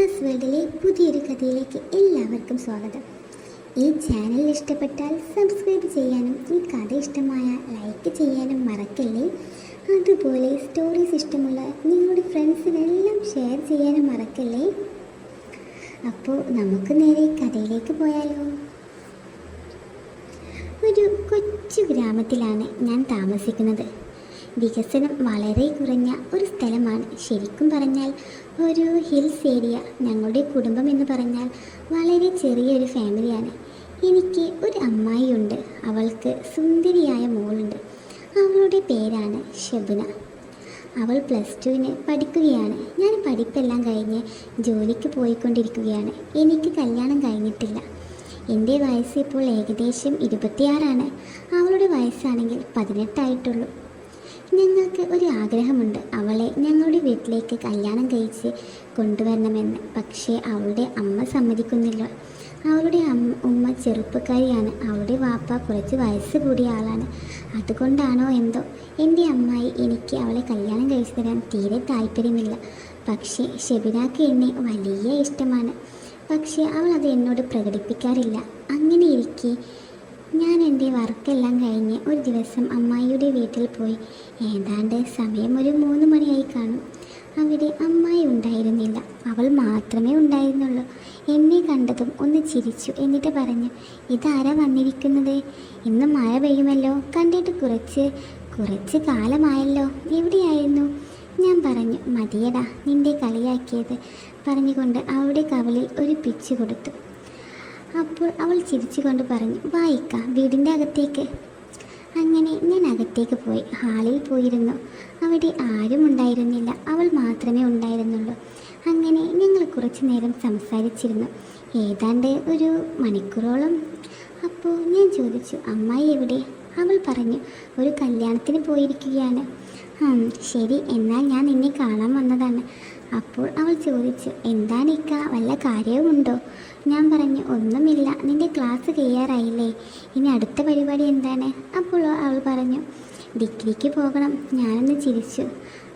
സിറാസ് വേൾഡിലെ പുതിയൊരു കഥയിലേക്ക് എല്ലാവർക്കും സ്വാഗതം. ഈ ചാനൽ ഇഷ്ടപ്പെട്ടാൽ സബ്സ്ക്രൈബ് ചെയ്യാനും ഈ കഥ ഇഷ്ടമായ ലൈക്ക് ചെയ്യാനും മറക്കല്ലേ? അതുപോലെ സ്റ്റോറീസ് ഇഷ്ടമുള്ള നിങ്ങളുടെ ഫ്രണ്ട്സിനെല്ലാം ഷെയർ ചെയ്യാനും മറക്കല്ലേ? അപ്പോൾ നമുക്ക് നേരെ കഥയിലേക്ക് പോയാലോ? ഒരു കൊച്ചു ഗ്രാമത്തിലാണ് ഞാൻ താമസിക്കുന്നത്. വികസനം വളരെ കുറഞ്ഞ ഒരു സ്ഥലമാണ്. ശരിക്കും പറഞ്ഞാൽ ഒരു ഹിൽസ് ഏരിയ ഞങ്ങളുടെ കുടുംബം എന്ന് പറഞ്ഞാൽ വളരെ ചെറിയൊരു ഫാമിലിയാണ്. എനിക്ക് ഒരു അമ്മായിയുണ്ട്. അവൾക്ക് സുന്ദരിയായ മോളുണ്ട്. അവളുടെ പേരാണ് ഷബുന. അവൾ പ്ലസ് ടുവിന് പഠിക്കുകയാണ്. ഞാൻ പഠിപ്പെല്ലാം കഴിഞ്ഞ് ജോലിക്ക് പോയിക്കൊണ്ടിരിക്കുകയാണ്. എനിക്ക് കല്യാണം കഴിഞ്ഞിട്ടില്ല. എന്റെ വയസ്സ് ഇപ്പോൾ ഏകദേശം ഇരുപത്തിയാറാണ്. അവളുടെ വയസ്സാണെങ്കിൽ പതിനെട്ടായിട്ടുള്ളൂ. ഞങ്ങൾക്ക് ഒരു ആഗ്രഹമുണ്ട് അവളെ ഞങ്ങളുടെ വീട്ടിലേക്ക് കല്യാണം കഴിച്ച് കൊണ്ടുവരണമെന്ന്. പക്ഷേ അവളുടെ അമ്മ സമ്മതിക്കുന്നില്ല. അവളുടെ അമ്മ ഉമ്മ ചെറുപ്പക്കാരിയാണ്. അവളുടെ വാപ്പ കുറച്ച് വയസ്സ് കൂടിയ ആളാണ്. അതുകൊണ്ടാണോ എന്തോ? എന്റെ അമ്മായി എനിക്ക് അവളെ കല്യാണം കഴിച്ചു തരാൻ തീരെ താല്പര്യമില്ല. പക്ഷേ ഷെബിനാക്ക് എന്നെ വലിയ ഇഷ്ടമാണ്. പക്ഷേ അവൾ അത് എന്നോട് പ്രകടിപ്പിക്കാറില്ല. അങ്ങനെ ഇരിക്കെ ഞാൻ എന്റെ വർക്കെല്ലാം കഴിഞ്ഞ് ഒരു ദിവസം അമ്മായിയുടെ വീട്ടിൽ പോയി. ഏതാണ്ട് സമയം ഒരു മൂന്ന് മണിയായി കാണും. അവിടെ അമ്മായി ഉണ്ടായിരുന്നില്ല. അവൾ മാത്രമേ ഉണ്ടായിരുന്നുള്ളൂ. എന്നെ കണ്ടതും ഒന്ന് ചിരിച്ചു എന്നിട്ട് പറഞ്ഞു ഇതാരാ വന്നിരിക്കുന്നത്? ഇന്ന് മഴ പെയ്യുമല്ലോ. കണ്ടിട്ട് കുറച്ച് കുറച്ച് കാലമായല്ലോ. എവിടെയായിരുന്നു? ഞാൻ പറഞ്ഞു മതിയടാ നിന്റെ കളിയാക്കിയത്. പറഞ്ഞുകൊണ്ട് അവളുടെ കവളിൽ ഒരു പിച്ച് കൊടുത്തു. അപ്പോൾ അവൾ ചിരിച്ചുകൊണ്ട് പറഞ്ഞു വായിക്ക വീടിന്റെ അകത്തേക്ക്. അങ്ങനെ ഞാൻ അകത്തേക്ക് പോയി ഹാളിൽ പോയിരുന്നു. അവിടെ ആരും ഉണ്ടായിരുന്നില്ല അവൾ മാത്രമേ ഉണ്ടായിരുന്നുള്ളൂ. അങ്ങനെ ഞങ്ങൾ കുറച്ചു നേരം സംസാരിച്ചിരുന്നു. ഏതാണ്ട് ഒരു മണിക്കൂറോളം. അപ്പോൾ ഞാൻ ചോദിച്ചു അമ്മായി എവിടെ? അവൾ പറഞ്ഞു ഒരു കല്യാണത്തിന് പോയിരിക്കുകയാണ്. ശരി എന്നാൽ ഞാൻ നിന്നെ കാണാൻ വന്നതാണ്. അപ്പോൾ അവൾ ചോദിച്ചു എന്താണിക്ക വല്ല കാര്യവുമുണ്ടോ? ഞാൻ പറഞ്ഞു ഒന്നുമില്ല. നിന്റെ ക്ലാസ് കഴിയാറായില്ലേ ഇനി അടുത്ത പരിപാടി എന്താണ്? അപ്പോൾ അവൾ പറഞ്ഞു ഡിഗ്രിക്ക് പോകണം. ഞാനൊന്ന് ചിരിച്ചു.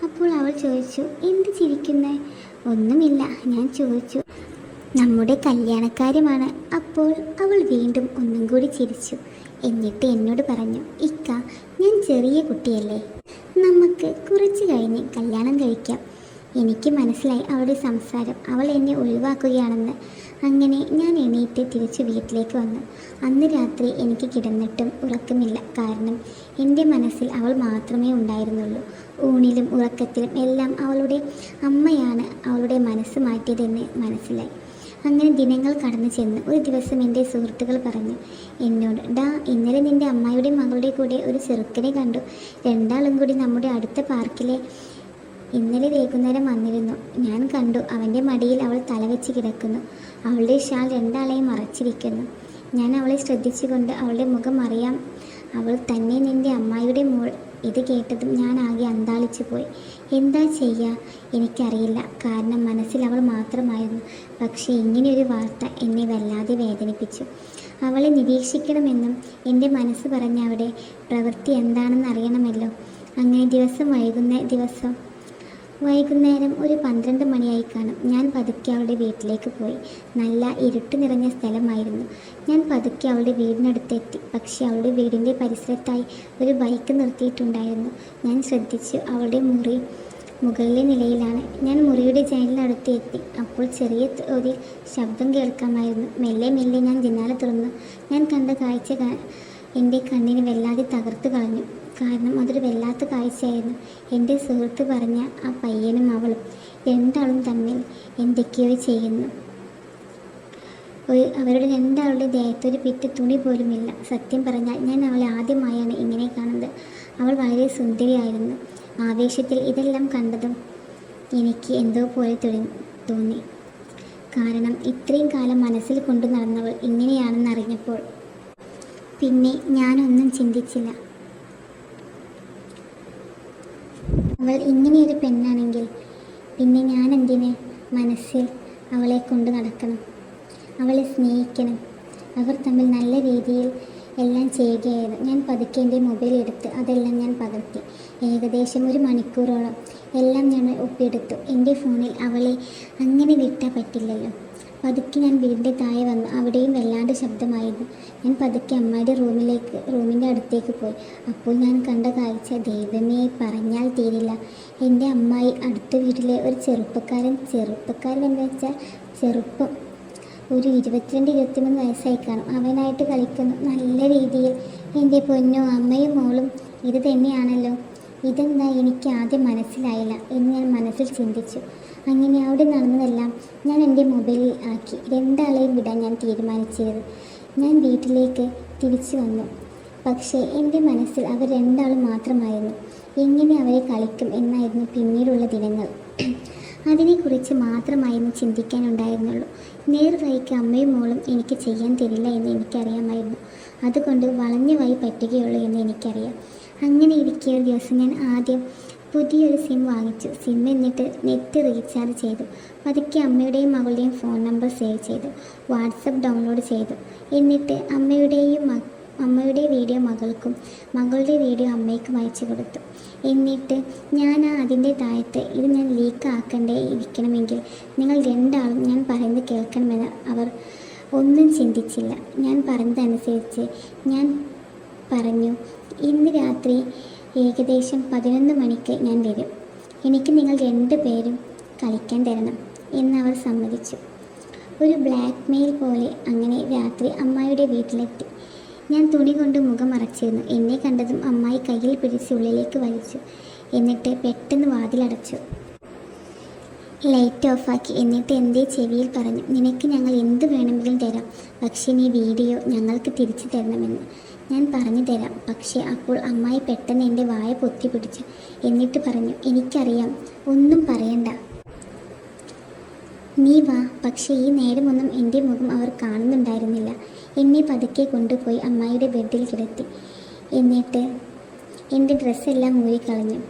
അപ്പോൾ അവൾ ചോദിച്ചു എന്ത് ചിരിക്കുന്നേ? ഒന്നുമില്ല. ഞാൻ ചോദിച്ചു നമ്മുടെ കല്യാണക്കാര്യമാണ്. അപ്പോൾ അവൾ വീണ്ടും ഒന്നും കൂടി ചിരിച്ചു. എന്നിട്ട് എന്നോട് പറഞ്ഞു ഇക്ക ഞാൻ ചെറിയ കുട്ടിയല്ലേ. നമുക്ക് കുറച്ച് കഴിഞ്ഞ് കല്യാണം കഴിക്കാം. എനിക്ക് മനസ്സിലായി അവളുടെ സംസാരം. അവൾ എന്നെ ഒഴിവാക്കുകയാണെന്ന്. അങ്ങനെ ഞാൻ എണീറ്റ് തിരിച്ച് വീട്ടിലേക്ക് വന്നു. അന്ന് രാത്രി എനിക്ക് കിടന്നിട്ടും ഉറക്കമില്ല. കാരണം എന്റെ മനസ്സിൽ അവൾ മാത്രമേ ഉണ്ടായിരുന്നുള്ളൂ. ഊണിലും ഉറക്കത്തിലും എല്ലാം അവളുടെ അമ്മയാണ് അവളുടെ മനസ്സ് മാറ്റിയതെന്ന് മനസ്സിലായി. അങ്ങനെ ദിനങ്ങൾ കടന്നു ചെന്ന് ഒരു ദിവസം എന്റെ സുഹൃത്തുക്കൾ പറഞ്ഞു എന്നോട് ഡാ ഇന്നലെ നിന്റെ അമ്മായിയുടെ മകളുടെ കൂടെ ഒരു ചെറുക്കനെ കണ്ടു. രണ്ടാളും കൂടി നമ്മുടെ അടുത്ത പാർക്കിലെ ഇന്നലെ വൈകുന്നേരം വന്നിരുന്നു. ഞാൻ കണ്ടു അവന്റെ മടിയിൽ അവൾ തലവെച്ച് കിടക്കുന്നു. അവളുടെ ഷാൾ രണ്ടാളെയും മറച്ചിരിക്കുന്നു. ഞാൻ അവളെ ശ്രദ്ധിച്ചുകൊണ്ട് അവളുടെ മുഖം അറിയാം. അവൾ തന്നെ നിന്റെ അമ്മായിയുടെ മോൾ. ഇത് കേട്ടതും ഞാൻ ആകെ അന്താളിച്ചു പോയി. എന്താ ചെയ്യുക എനിക്കറിയില്ല. കാരണം മനസ്സിൽ അവൾ മാത്രമായിരുന്നു. പക്ഷേ ഇങ്ങനെയൊരു വാർത്ത എന്നെ വല്ലാതെ വേദനിപ്പിച്ചു. അവളെ നിരീക്ഷിക്കണമെന്നും എന്റെ മനസ്സ് പറഞ്ഞ അവിടെ പ്രവൃത്തി എന്താണെന്ന് അറിയണമല്ലോ അങ്ങനെ ദിവസം വൈകുന്ന ദിവസം വൈകുന്നേരം ഒരു പന്ത്രണ്ട് മണിയായി കാണും ഞാൻ പതുക്കെ അവളുടെ വീട്ടിലേക്ക് പോയി. നല്ല ഇരുട്ട് നിറഞ്ഞ സ്ഥലമായിരുന്നു. ഞാൻ പതുക്കെ അവളുടെ വീടിനടുത്തെത്തി. പക്ഷേ അവളുടെ വീടിന്റെ പരിസരത്തായി ഒരു ബൈക്ക് നിർത്തിയിട്ടുണ്ടായിരുന്നു. ഞാൻ ശ്രദ്ധിച്ചു അവളുടെ മുറി മുകളിലെ നിലയിലാണ്. ഞാൻ മുറിയുടെ ജനലിനടുത്ത് എത്തി. അപ്പോൾ ചെറിയ തോതിൽ ശബ്ദം കേൾക്കാമായിരുന്നു. മെല്ലെ മെല്ലെ ഞാൻ ജനാല തുറന്നു. ഞാൻ കണ്ട കാഴ്ച എന്റെ കണ്ണിന് വല്ലാതെ തകർത്ത് കളഞ്ഞു. കാരണം അതൊരു വല്ലാത്ത കാഴ്ചയായിരുന്നു. എന്റെ സുഹൃത്ത് പറഞ്ഞ ആ പയ്യനും അവളും രണ്ടാളും തമ്മിൽ എന്തൊക്കെയോ ചെയ്യുന്നു. ഒരു അവരുടെ രണ്ടാളുടെ ദേഹത്തൊരു പിറ്റ് തുണി പോലുമില്ല. സത്യം പറഞ്ഞാൽ ഞാൻ അവളെ ആദ്യമായാണ് ഇങ്ങനെ കാണുന്നത്. അവൾ വളരെ സുന്ദരിയായിരുന്നു. ആവേശത്തിൽ ഇതെല്ലാം കണ്ടതും എനിക്ക് എന്തോ പോലെ തോന്നി. കാരണം ഇത്രയും കാലം മനസ്സിൽ കൊണ്ടു നടന്നവൾ ഇങ്ങനെയാണെന്ന് അറിഞ്ഞപ്പോൾ പിന്നെ ഞാനൊന്നും ചിന്തിച്ചില്ല. അവൾ ഇങ്ങനെയൊരു പെണ്ണാണെങ്കിൽ പിന്നെ ഞാൻ എന്തിന് മനസ്സിൽ അവളെ കൊണ്ട് നടക്കണം? അവളെ സ്നേഹിക്കണം. അവർ തമ്മിൽ നല്ല രീതിയിൽ എല്ലാം ചെയ്യുകയായിരുന്നു. ഞാൻ പതുക്കെ എന്റെ മൊബൈൽ എടുത്ത് അതെല്ലാം ഞാൻ പകർത്തി. ഏകദേശം ഒരു മണിക്കൂറോളം എല്ലാം ഞാൻ ഒപ്പിയെടുത്തു. എന്റെ ഫോണിൽ അവളെ അങ്ങനെ വിട്ടാൽ പറ്റില്ലല്ലോ. പതുക്കെ ഞാൻ വീടിന്റെ താഴെ വന്നു. അവിടെയും വല്ലാണ്ട് ശബ്ദമായിരുന്നു. ഞാൻ പതുക്കെ അമ്മയുടെ റൂമിലേക്ക് റൂമിന്റെ അടുത്തേക്ക് പോയി. അപ്പോൾ ഞാൻ കണ്ട കാഴ്ച ദൈവമേ പറഞ്ഞാൽ തീരില്ല. എന്റെ അമ്മായി അടുത്ത വീട്ടിലെ ഒരു ചെറുപ്പക്കാരൻ ചെറുപ്പക്കാരൻ എന്ന് വെച്ചാൽ ചെറുപ്പം. ഒരു ഇരുപത്തിരണ്ട് ഇരുപത്തിമൂന്ന് വയസ്സായി കാണും. അവനായിട്ട് കളിക്കുന്നു നല്ല രീതിയിൽ. എന്റെ പൊന്നോ അമ്മയും മോളും ഇത് തന്നെയാണല്ലോ. ഇതെന്താ എനിക്ക് ആദ്യം മനസ്സിലായില്ല എന്ന് ഞാൻ മനസ്സിൽ ചിന്തിച്ചു. അങ്ങനെ അവിടെ നടന്നതെല്ലാം ഞാൻ എന്റെ മൊബൈലിൽ ആക്കി. രണ്ടാളെയും വിടാൻ ഞാൻ തീരുമാനിച്ചത്. ഞാൻ വീട്ടിലേക്ക് തിരിച്ചു വന്നു. പക്ഷേ എന്റെ മനസ്സിൽ അവർ രണ്ടാളും മാത്രമായിരുന്നു. എങ്ങനെ അവരെ കളിക്കും എന്നായിരുന്നു പിന്നീടുള്ള ദിനങ്ങൾ. അതിനെക്കുറിച്ച് മാത്രമായിരുന്നു ചിന്തിക്കാനുണ്ടായിരുന്നുള്ളൂ. നേർവഴിക്ക് അമ്മയും മോളും എനിക്ക് ചെയ്യാൻ തരില്ല എന്ന് എനിക്കറിയാമായിരുന്നു. അതുകൊണ്ട് വളഞ്ഞ വഴി പറ്റുകയുള്ളൂ എന്ന് എനിക്കറിയാം. അങ്ങനെ ഇരിക്കിയ ഒരു ദിവസം ഞാൻ ആദ്യം പുതിയൊരു സിം വാങ്ങിച്ചു. സിം എന്നിട്ട് നെറ്റ് റീചാർജ് ചെയ്തു. പതുക്കെ അമ്മയുടെയും മകളുടെയും ഫോൺ നമ്പർ സേവ് ചെയ്തു. വാട്സപ്പ് ഡൗൺലോഡ് ചെയ്തു. എന്നിട്ട് അമ്മയുടെയും അമ്മയുടെ വീഡിയോ മകൾക്കും മകളുടെ വീഡിയോ അമ്മയ്ക്കും അയച്ചു കൊടുത്തു. എന്നിട്ട് ഞാൻ അതിന്റെ താഴത്ത് ഇത് ഞാൻ ലീക്ക് ആക്കണ്ടേ ഇരിക്കണമെങ്കിൽ നിങ്ങൾ രണ്ടാളും ഞാൻ പറയുന്നത് കേൾക്കണമെന്ന് അവർ ഒന്നും ചിന്തിച്ചില്ല. ഞാൻ പറഞ്ഞതനുസരിച്ച് ഞാൻ പറഞ്ഞു ഇന്ന് രാത്രി ഏകദേശം പതിനൊന്ന് മണിക്ക് ഞാൻ വരും. എനിക്ക് നിങ്ങൾ രണ്ടു പേരും കളിക്കാൻ തരണം എന്നവർ സമ്മതിച്ചു. ഒരു ബ്ലാക്ക് മെയിൽ പോലെ അങ്ങനെ രാത്രി അമ്മായിയുടെ വീട്ടിലെത്തി. ഞാൻ തുണി കൊണ്ട് മുഖം മറച്ചിരുന്നു. എന്നെ കണ്ടതും അമ്മായി കയ്യിൽ പിടിച്ച് ഉള്ളിലേക്ക് വലിച്ചു. എന്നിട്ട് പെട്ടെന്ന് വാതിലടച്ചു. ലൈറ്റ് ഓഫാക്കി എന്നിട്ട് എന്റെ ചെവിയിൽ പറഞ്ഞു. നിനക്ക് ഞങ്ങൾ എന്ത് വേണമെങ്കിലും തരാം. പക്ഷേ നീ വീഡിയോ ഞങ്ങൾക്ക് തിരിച്ചു തരണമെന്ന്. ഞാൻ പറഞ്ഞു തരാം പക്ഷേ അപ്പോൾ അമ്മായി പെട്ടെന്ന് എന്റെ വായ പൊത്തി പിടിച്ചു എന്നിട്ട് പറഞ്ഞു എനിക്കറിയാം ഒന്നും പറയണ്ട. നീ വാ. പക്ഷേ ഈ നേരമൊന്നും എന്റെ മുഖം അവർ കാണുന്നുണ്ടായിരുന്നില്ല. എന്നെ പതുക്കെ കൊണ്ടുപോയി അമ്മായിയുടെ ബെഡിൽ കിടത്തി. എന്നിട്ട് എന്റെ ഡ്രസ്സെല്ലാം ഊരിക്കളഞ്ഞു.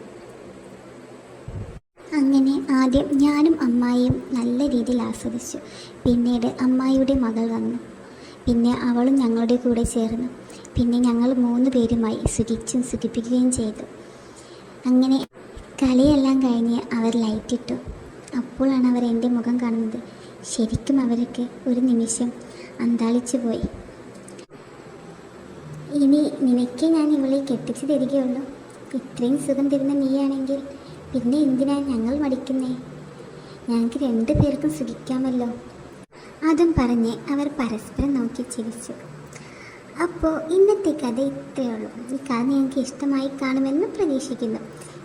അങ്ങനെ ആദ്യം ഞാനും അമ്മായിയും നല്ല രീതിയിൽ ആസ്വദിച്ചു. പിന്നീട് അമ്മായിയുടെ മകൾ വന്നു. പിന്നെ അവളും ഞങ്ങളുടെ കൂടെ ചേർന്നു. പിന്നെ ഞങ്ങൾ മൂന്ന് പേരുമായി സുഖിച്ചും സുഖിപ്പിക്കുകയും ചെയ്തു. അങ്ങനെ കളിയെല്ലാം കഴിഞ്ഞ് അവർ ലൈറ്റിട്ടു അപ്പോഴാണ് അവർ എന്റെ മുഖം കാണുന്നത്. ശരിക്കും അവരൊക്കെ ഒരു നിമിഷം അന്താളിച്ചു പോയി. ഇനി നിനക്കേ ഞാൻ ഇവളെ കെട്ടിച്ചു തരികയുള്ളൂ. ഇത്രയും സുഖം തരുന്ന നീയാണെങ്കിൽ പിന്നെ എന്തിനാ ഞങ്ങൾ മടിക്കുന്നേ? ഞങ്ങൾക്ക് രണ്ടു പേർക്കും സുഖിക്കാമല്ലോ. അതും പറഞ്ഞ് അവർ പരസ്പരം നോക്കി ചിരിച്ചു. അപ്പോൾ ഇന്നത്തെ കഥ ഇത്രയേ ഉള്ളൂ. ഈ കഥ നിങ്ങൾക്ക് ഇഷ്ടമായി കാണുമെന്ന് പ്രതീക്ഷിക്കുന്നു.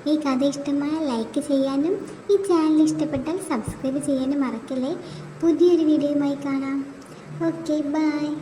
ഈ കഥ ഇഷ്ടമായ ലൈക്ക് ചെയ്യാനും ഈ ചാനൽ ഇഷ്ടപ്പെട്ടാൽ സബ്സ്ക്രൈബ് ചെയ്യാനും മറക്കല്ലേ. പുതിയൊരു വീഡിയോയുമായി കാണാം. Okay bye